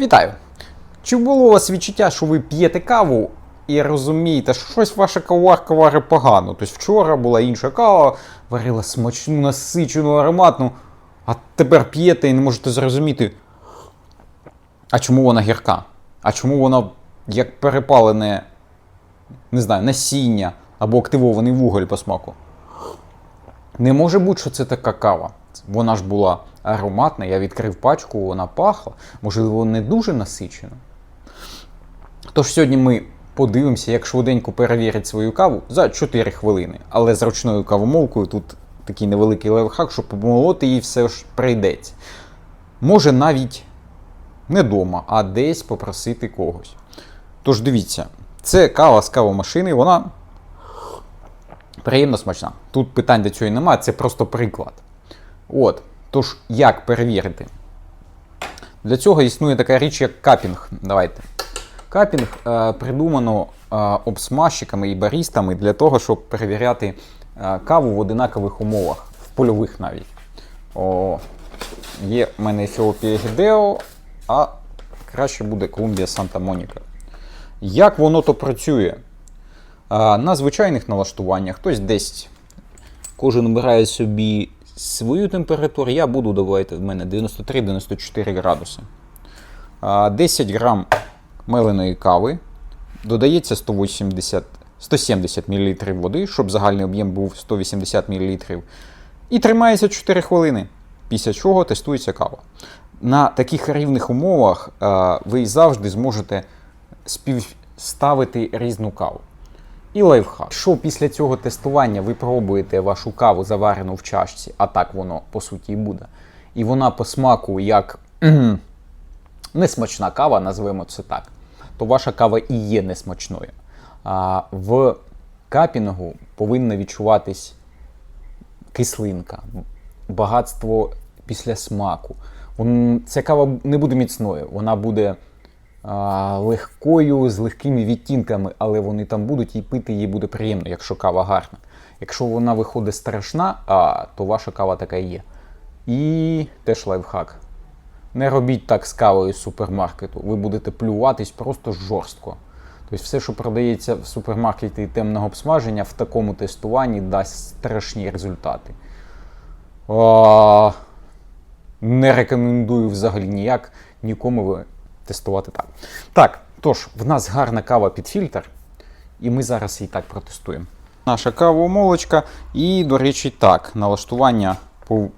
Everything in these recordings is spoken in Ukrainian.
Вітаю! Чи було у вас відчуття, що ви п'єте каву і розумієте, що щось ваша каварка варить погано? Тобто вчора була інша кава, варила смачну, насичену, ароматну, а тепер п'єте і не можете зрозуміти, а чому вона гірка? А чому вона як перепалене, не знаю, насіння або активований вуголь по смаку? Не може бути, що це така кава. Вона ж була ароматна, я відкрив пачку, вона пахла, можливо, не дуже насичена. Тож сьогодні ми подивимося, як швиденько перевірити свою каву за 4 хвилини. Але з ручною кавомолкою тут такий невеликий лайфхак, що помолоти їй все ж прийдеться. Може навіть не вдома, а десь попросити когось. Тож дивіться, це кава з кавомашини, вона приємно смачна. Тут питань до цього немає, це просто приклад. От. Тож, як перевірити? Для цього існує така річ, як капінг. Давайте. Капінг е, придумано е, обсмажчиками і барістами для того, щоб перевіряти е, каву в одинакових умовах, в польових навіть. О, є в мене Ефіопія Гідео, а краще буде Колумбія Санта-Моніка. Як воно то працює? А, на звичайних налаштуваннях хтось десь кожен обирає собі свою температуру. Я буду давайте в мене 93-94 градуси. 10 грам меленої кави. Додається 180, 170 мл води, щоб загальний об'єм був 180 мл. І тримається 4 хвилини. Після чого тестується кава. На таких рівних умовах ви завжди зможете співставити різну каву. І лайфхак. Якщо після цього тестування ви пробуєте вашу каву заварену в чашці, а так воно по суті і буде, і вона по смаку як несмачна кава, назвемо це так, то ваша кава і є несмачною. А в капінгу повинна відчуватись кислинка, багатство після смаку. Ця кава не буде міцною, вона буде легкою, з легкими відтінками, але вони там будуть і пити її буде приємно, якщо кава гарна. Якщо вона виходить страшна, а, то ваша кава така і є. І теж лайфхак. Не робіть так з кавою з супермаркету. Ви будете плюватись просто жорстко. Тобто все, що продається в супермаркеті темного обсмаження, в такому тестуванні дасть страшні результати. А, не рекомендую взагалі ніяк нікому тестувати так. Так, тож, в нас гарна кава під фільтр, і ми зараз її так протестуємо. Наша кавомолочка. І, до речі, так, налаштування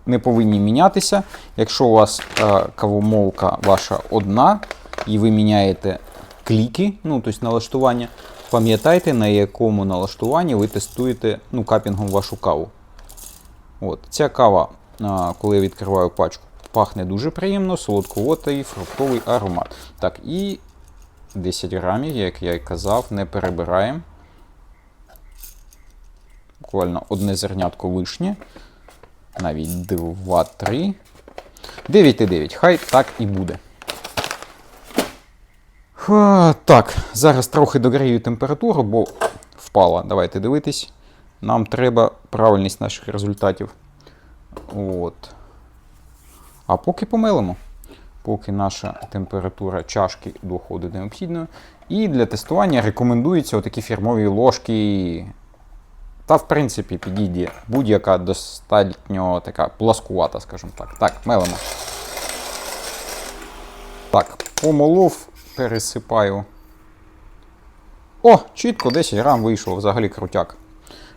не повинні мінятися. Якщо у вас е, кавомолка ваша одна, і ви міняєте кліки, ну, тобто налаштування, пам'ятайте, на якому налаштуванні ви тестуєте ну, капінгом вашу каву. От, ця кава, а, коли я відкриваю пачку, пахне дуже приємно, солодковатий фруктовий аромат. Так, і 10 грамів, як я і казав, не перебираємо. Буквально одне зернятко вишні. Навіть 2-3. 9,9. Хай так і буде. Ха, Так, зараз трохи догрію температуру, бо впала. Давайте дивитись. Нам треба правильність наших результатів. От. А поки помилимо. Поки наша температура чашки доходить до необхідної. І для тестування рекомендуються отакі фірмові ложки. Та, в принципі, підійде будь-яка достатньо така пласкувата, скажімо так. Так, мелимо. Так, помолов, пересипаю. О, чітко 10 грам вийшло, взагалі крутяк.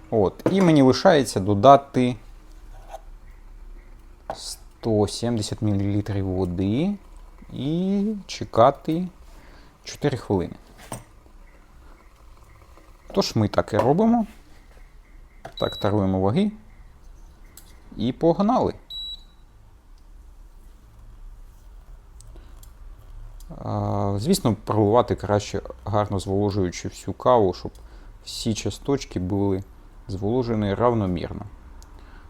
От. І мені лишається додати 170 мл води і чекати 4 хвилини. Тож ми так і робимо. Так, таруємо ваги. І погнали. Звісно, проливати краще гарно зволожуючи всю каву, щоб всі часточки були зволожені равномірно.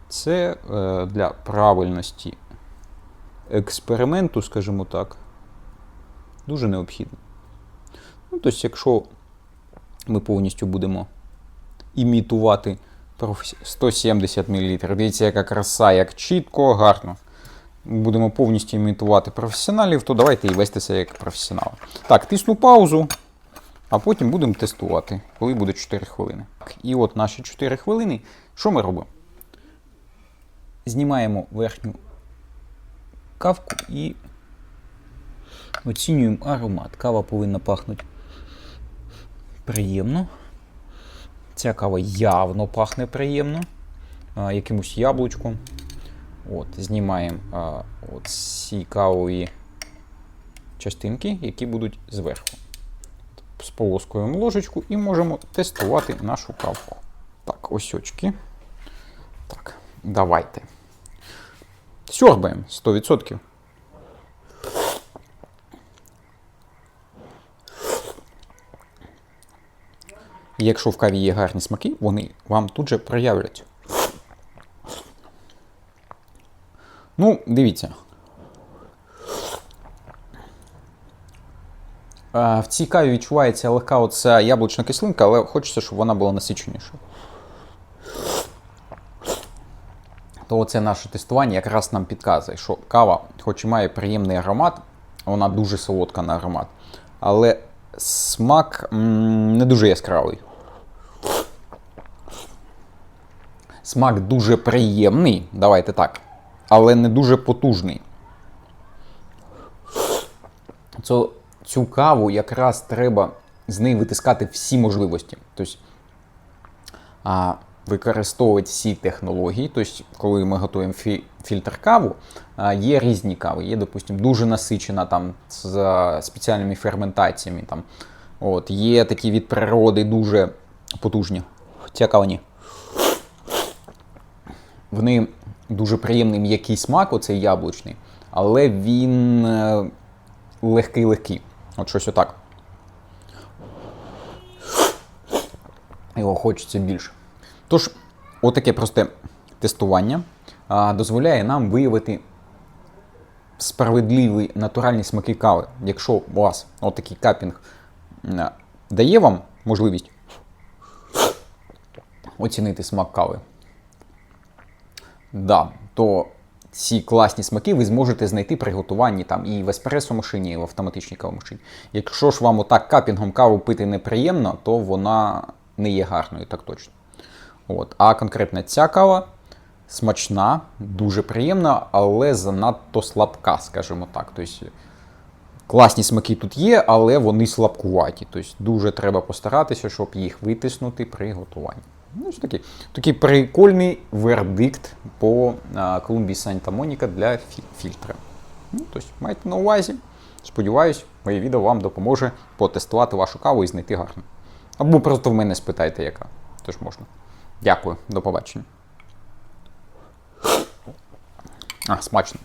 Це е, для правильності експерименту, скажімо так, дуже необхідно. Ну, тобто, якщо ми повністю будемо імітувати 170 мл, дивіться, яка краса, як чітко, гарно. будемо повністю імітувати професіоналів, то давайте і вестися як професіонали. Так, тисну паузу, а потім будемо тестувати, коли буде 4 хвилини. І от наші 4 хвилини. Що ми робимо? Знімаємо верхню кавку і оцінюємо аромат. Кава повинна пахнути приємно. Ця кава явно пахне приємно. Якимось яблучком. От, знімаємо а, от ці кавові частинки, які будуть зверху. Сполоскуємо ложечку і можемо тестувати нашу кавку. Так, ось очки. Так, давайте. Сьорбаємо 100%. І якщо в каві є гарні смаки, вони вам тут же проявляться. Ну, дивіться. В цій каві відчувається легка оця яблучна кислинка, але хочеться, щоб вона була насиченіша. То це наше тестування якраз нам підказує, що кава, хоч і має приємний аромат, вона дуже солодка на аромат, але смак не дуже яскравий. Смак дуже приємний, давайте так, але не дуже потужний. Цю, цю каву якраз треба з неї витискати всі можливості. Тобто, а, використовувати всі технології. Тобто, коли ми готуємо фі- фільтр каву, є різні кави. Є, допустимо, дуже насичена там, з спеціальними ферментаціями. Там. От, є такі від природи дуже потужні. Ця кава ні. Дуже приємний м'який смак, оцей яблучний, але він е, легкий-легкий. От щось отак. Його хочеться більше. Тож, отаке просте тестування дозволяє нам виявити справедливі натуральні смаки кави. Якщо у вас отакий капінг дає вам можливість оцінити смак кави, да, то ці класні смаки ви зможете знайти при готуванні там і в еспресо-машині, і в автоматичній кавомашині. Якщо ж вам отак капінгом каву пити неприємно, то вона не є гарною, так точно. От. А конкретно ця кава смачна, дуже приємна, але занадто слабка, скажімо так. Тобто, класні смаки тут є, але вони слабкуваті. Тобто дуже треба постаратися, щоб їх витиснути при готуванні. Ну, ось такий, такий прикольний вердикт по Колумбії Санта Моніка для фільтра. Ну, тобто, майте на увазі. Сподіваюсь, моє відео вам допоможе потестувати вашу каву і знайти гарну. Або просто в мене спитайте, яка. Теж можна. Дякую, до побачення. А, смачно.